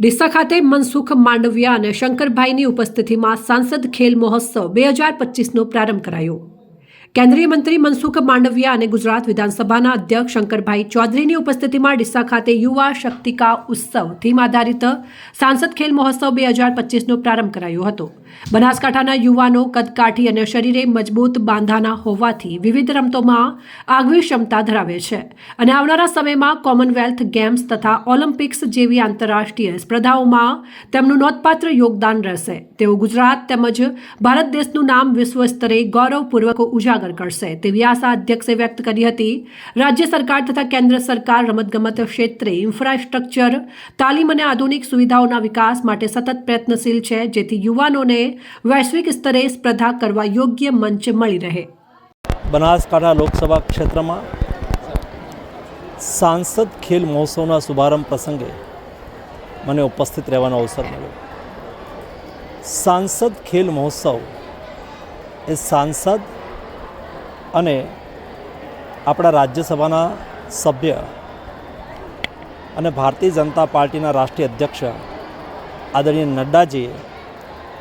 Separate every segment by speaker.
Speaker 1: ડીસા ખાતે મનસુખ માંડવિયા અને શંકરભાઈની ઉપસ્થિતિમાં સાંસદ ખેલ મહોત્સવ બે હજાર પચીસનો પ્રારંભ કરાયો. કેન્દ્રીય મંત્રી મનસુખ માંડવિયા અને ગુજરાત વિધાનસભાના અધ્યક્ષ શંકરભાઈ ચૌધરીની ઉપસ્થિતિમાં ડીસા ખાતે યુવા શક્તિકા ઉત્સવ થીમ આધારિત સાંસદ ખેલ મહોત્સવ બે હજાર પચીસનો પ્રારંભ કરાયો હતો. બનાસકાંઠાના યુવાનો કદકાઠી અને શરીરે મજબૂત બાંધાના હોવાથી વિવિધ રમતોમાં આગવી ક્ષમતા ધરાવે છે અને આવનારા સમયમાં કોમનવેલ્થ ગેમ્સ તથા ઓલિમ્પિક્સ જેવી આંતરરાષ્ટ્રીય સ્પર્ધાઓમાં તેમનું નોંધપાત્ર યોગદાન રહેશે. તેઓ ગુજરાત તેમજ ભારત દેશનું નામ વિશ્વ સ્તરે ગૌરવપૂર્વક ઉજાગર કરશે તેવી આશા અધ્યક્ષે વ્યક્ત કરી હતી. રાજ્ય સરકાર તથા કેન્દ્ર સરકાર રમતગમત ક્ષેત્રે ઇન્ફ્રાસ્ટ્રક્ચર, તાલીમ અને આધુનિક સુવિધાઓના વિકાસ માટે સતત પ્રયત્નશીલ છે, જેથી યુવાનોને વૈશ્વિક સ્તરે સ્પર્ધા કરવા યોગ્ય મંચ મળી રહે.
Speaker 2: બનાસકાંઠા લોકસભા ક્ષેત્રમાં સાંસદ ખેલ મહોત્સવના શુભારંભ પ્રસંગે મને ઉપસ્થિત રહેવાનો અવસર મળ્યો. સાંસદ ખેલ મહોત્સવ એ સાંસદ અને આપણા રાજ્યસભાના સભ્ય અને ભારતીય જનતા પાર્ટીના રાષ્ટ્રીય અધ્યક્ષ આદરણીય નડ્ડાજીએ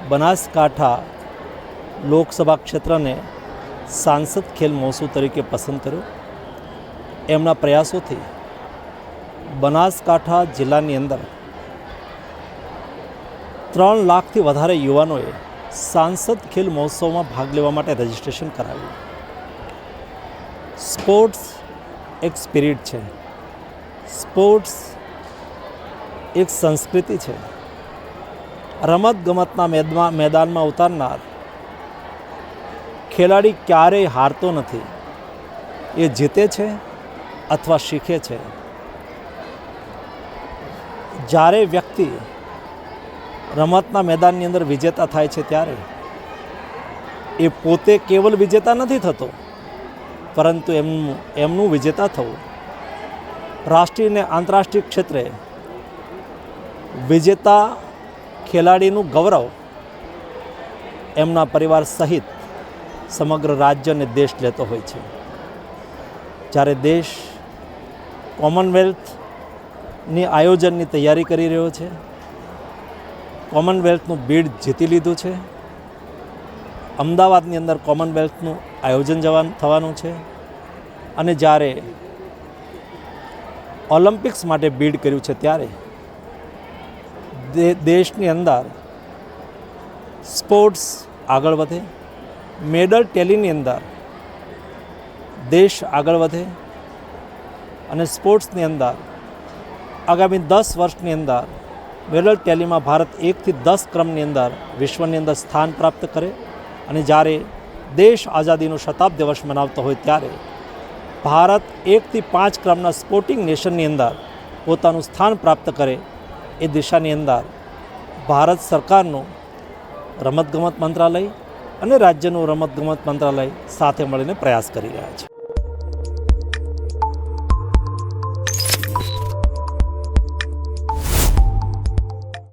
Speaker 2: બનાસકાંઠા લોકસભા ક્ષેત્રને સાંસદ ખેલ મહોત્સવ તરીકે પસંદ કર્યો. એમના પ્રયાસોથી બનાસકાંઠા જિલ્લાની અંદર ત્રણ લાખથી વધારે યુવાનોએ સાંસદ ખેલ મહોત્સવમાં ભાગ લેવા માટે રજિસ્ટ્રેશન કરાવ્યું. સ્પોર્ટ્સ એક સ્પિરિટ છે. સ્પોર્ટ્સ એક સંસ્કૃતિ છે. રમત ગમતના મેદમાં, મેદાનમાં ઉતારનાર ખેલાડી ક્યારેય હારતો નથી. એ જીતે છે અથવા શીખે છે. જ્યારે વ્યક્તિ રમતના મેદાનની અંદર વિજેતા થાય છે ત્યારે એ પોતે કેવલ વિજેતા નથી થતો. પરંતુ એમનું એમનું વિજેતા થવું. રાષ્ટ્રીય અને આંતરરાષ્ટ્રીય ક્ષેત્રે વિજેતા ખેલાડીનું ગૌરવ એમના પરિવાર સહિત સમગ્ર રાજ્ય અને દેશ લેતો હોય છે. જ્યારે દેશ કોમનવેલ્થની આયોજનની તૈયારી કરી રહ્યો છે. કોમનવેલ્થનું બીડ જીતી લીધું છે. અમદાવાદની અંદર કોમનવેલ્થનું આયોજન જવાનું થવાનું છે. અને જ્યારે ઓલિમ્પિક્સ માટે બીડ કર્યું છે ત્યારે દેશની અંદર સ્પોર્ટ્સ આગળ વધે, મેડલ ટેલીની અંદર દેશ આગળ વધે અને સ્પોર્ટ્સની અંદર આગામી દસ વર્ષની અંદર મેડલ ટેલીમાં ભારત એકથી દસ ક્રમની અંદર વિશ્વની અંદર સ્થાન પ્રાપ્ત કરે. અને જ્યારે દેશ આઝાદીનો શતાબ્દ વર્ષ મનાવતો હોય ત્યારે ભારત એકથી પાંચ ક્રમના સ્પોર્ટિંગ નેશનની અંદર પોતાનું સ્થાન પ્રાપ્ત કરે એ દિશાની અંદર ભારત સરકારનું રમતગમત મંત્રાલય અને રાજ્યનું રમતગમત મંત્રાલય સાથે મળીને પ્રયાસ કરી રહ્યા છે.